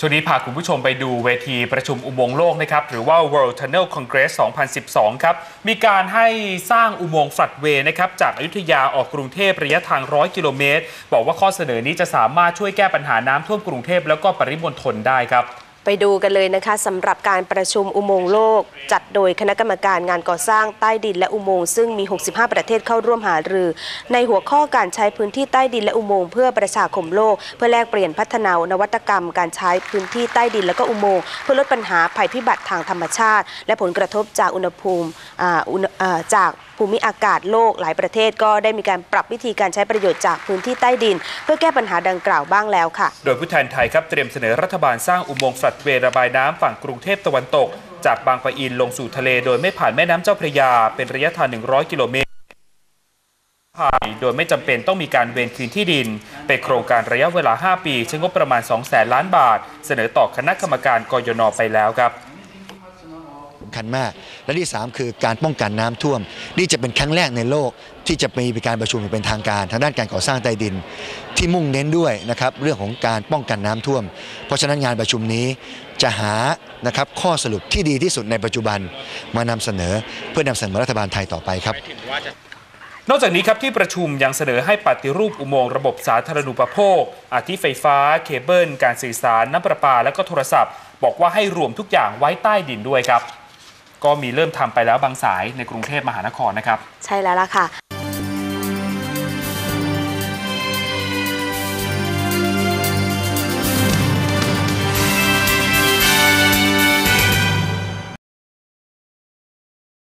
ช่วงนี้พาคุณผู้ชมไปดูเวทีประชุมอุโมงค์โลกนะครับ หรือว่า World Tunnel Congress 2012 ครับ มีการให้สร้างอุโมงค์ฟลัดเวย์นะครับ จากอยุธยาออกกรุงเทพระยะทาง 100 กิโลเมตร บอกว่าข้อเสนอนี้จะสามารถช่วยแก้ปัญหาน้ำท่วมกรุงเทพแล้วก็ปริมณฑลได้ครับ ไปดูกันเลยนะคะสำหรับการประชุมอุโมงค์โลก จัดโดยคณะกรรมการงานก่อสร้างใต้ดินและอุโมงค์ซึ่งมี 65 ประเทศเข้าร่วมหารือ ในหัวข้อการใช้พื้นที่ใต้ดินและอุโมงค์เพื่อประชาคมโลก เพื่อแลกเปลี่ยนพัฒนานวัตกรรม การใช้พื้นที่ใต้ดินและก็อุโมงค์เพื่อลดปัญหาภัยพิบัติทางธรรมชาติ และผลกระทบจากอุณหภูมิจากภูมิอากาศโลกหลายประเทศก็ได้มีการปรับวิธีการใช้ประโยชน์จากพื้นที่ใต้ดิน เพื่อแก้ปัญหาดังกล่าวบ้างแล้วค่ะ โดยผู้แทนไทยครับเตรียมเสนอรัฐบาลสร้างอุโมงค์ฟลัดเวระบายน้ำฝั่งกรุงเทพตะวันตก จากบางปะอินลงสู่ทะเลโดยไม่ผ่านแม่น้ำเจ้าพระยา เป็นระยะทาง 100 กิโลเมตรผ่านโดยไม่จำเป็นต้องมีการเวนคืนที่ดิน เป็นโครงการระยะเวลา 5 ปีใช้งบประมาณ2แสนล้านบาท เสนอต่อคณะกรรมการกยนไปแล้วครับ สำคัญมาก และที่ 3 คือการป้องกันน้ำท่วม นี่จะเป็นครั้งแรกในโลกที่จะมีการประชุมอย่างเป็นทางการ ทางด้านการก่อสร้างใต้ดิน ที่มุ่งเน้นด้วยนะครับเรื่องของการป้องกันน้ำท่วม เพราะฉะนั้นงานประชุมนี้จะหานะครับข้อสรุปที่ดีที่สุดในปัจจุบันมานำเสนอเพื่อนำเสนอรัฐบาลไทยต่อไปครับนอกจากนี้ครับที่ประชุมยังเสนอให้ปฏิรูปอุโมงค์ระบบสาธารณูปโภค อาทิไฟฟ้า เคเบิล การสื่อสาร น้ำประปา และก็โทรศัพท์ บอกว่าให้รวมทุกอย่างไว้ใต้ดินด้วยครับ ก็มีเริ่มทำไปแล้วบางสายในกรุงเทพมหานครนะครับ ใช่แล้วล่ะค่ะ